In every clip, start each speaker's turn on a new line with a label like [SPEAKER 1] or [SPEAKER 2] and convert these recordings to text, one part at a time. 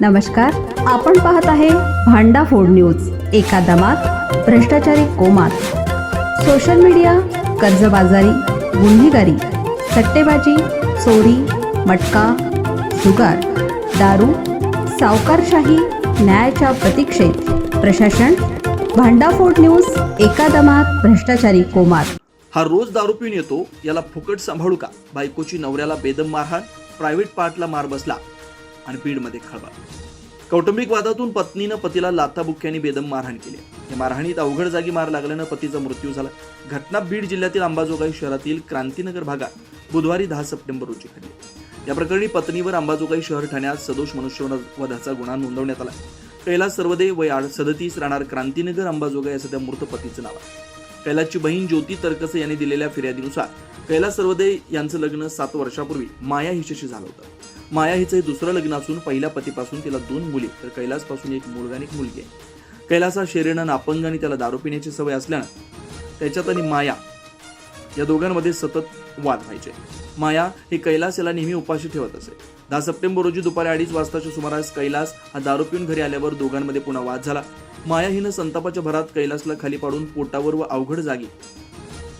[SPEAKER 1] नमस्कार आपण पाहत आहे भांडा फोड न्यूज एका दमात भ्रष्टाचारी कोमात. सोशल मीडिया कर्जबाजारी गुन्हेगारी सट्टेबाजी चोरी मटका जुगार दारू सावकारशाही न्यायाच्या प्रतीक्षेत. प्रशासन भांडाफोड न्यूज एका दमात भ्रष्टाचारी कोमात.
[SPEAKER 2] हा रोज दारू पिऊन येतो याला फुकट सांभाळू का? बायकोची नवऱ्याला बेदम मारहाण प्रायव्हेट पार्टला मार बसला. आणि बीडमध्ये खळबळ. कौटुंबिक वादातून पत्नीनं पतीला लाथाबुक्क्यांनी बेदम मारहाण केली. या मारहाणीत अवघड जागी मार लागल्यानं पतीचा मृत्यू झाला. घटना बीड जिल्ह्यातील अंबाजोगाई शहरातील क्रांतीनगर भागात बुधवारी दहा सप्टेंबर रोजी घडली. या प्रकरणी पत्नीवर अंबाजोगाई शहर ठाण्यात सदोष मनुष्यवधाचा गुन्हा नोंदवण्यात आला. कैलास सर्वदे वय आठ सदतीस राहणार क्रांतीनगर अंबाजोगाई असं त्या मृत पतीचं नाव आहे. कैलासची बहीण ज्योती तरकसे यांनी दिलेल्या फिर्यादीनुसार कैलास सर्वदे यांचं लग्न सात वर्षापूर्वी माया हिच्याशी झालं होतं. माया हिचं हे दुसरं लग्न असून पहिल्या पतीपासून तिला दोन मुली तर कैलासपासून एक मुलगा आणि एक मुलगी आहे. कैलास हा शरीरानं नापंग आणि त्याला दारू पिण्याची सवय असल्यानं त्याच्यात आणि माया या दोघांमध्ये सतत वाद व्हायचे. माया हे कैलास याला नेहमी उपाशी ठेवत असे. दहा सप्टेंबर रोजी दुपारी अडीच वाजताच्या सुमारास कैलास हा दारू पिऊन घरी आल्यावर दोघांमध्ये पुन्हा वाद झाला. माया हिनं संतापाच्या भरात कैलासला खाली पाडून पोटावर व अवघड जागी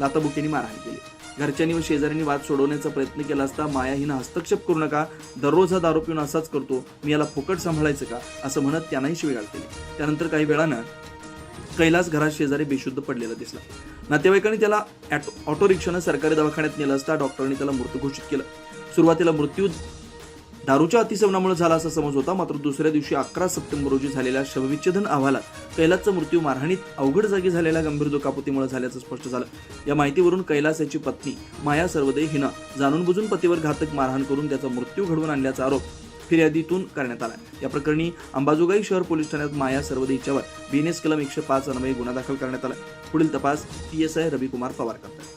[SPEAKER 2] लाताबुक्कीने मारहाण केली. घरच्यांनी व शेजाऱ्यांनी वाद सोडवण्याचा प्रयत्न केला असता माया हिनं हस्तक्षेप करू नका दररोज हा दारू पिऊन असाच करतो मी याला फुकट सांभाळायचं का? असं म्हणत त्यांनाही शिवीगाळ केली. त्यानंतर काही वेळानं कैलास घरात शेजारी बेशुद्ध पडलेला दिसला. नातेवाईकांनी त्याला ऑटो रिक्षानं सरकारी दवाखान्यात नेलं असता डॉक्टरांनी त्याला मृत घोषित केलं. सुरुवातीला मृत्यू दारूच्या अतिसेवनामुळे झाला असा समज होता मात्र दुसऱ्या दिवशी अकरा सप्टेंबर रोजी झालेल्या शवविच्छेदन अहवालात कैलासचा मृत्यू मारहाणीत अवघड जागी झालेल्या गंभीर दुखापतीमुळे झाल्याचं स्पष्ट झालं. या माहितीवरून कैलास याची पत्नी माया सर्वदे हिनं जाणून बुजून पतीवर घातक मारहाण करून त्याचा मृत्यू घडवून आणल्याचा आरोप फिर्यादीतून करण्यात आला. या प्रकरणी अंबाजोगाई शहर पोलीस ठाण्यात माया सर्वदे हिच्यावर एस कलम एकशे पाच अन्वये गुन्हा दाखल करण्यात आला. पुढील तपास P S I Ravikumar Pawar करतात.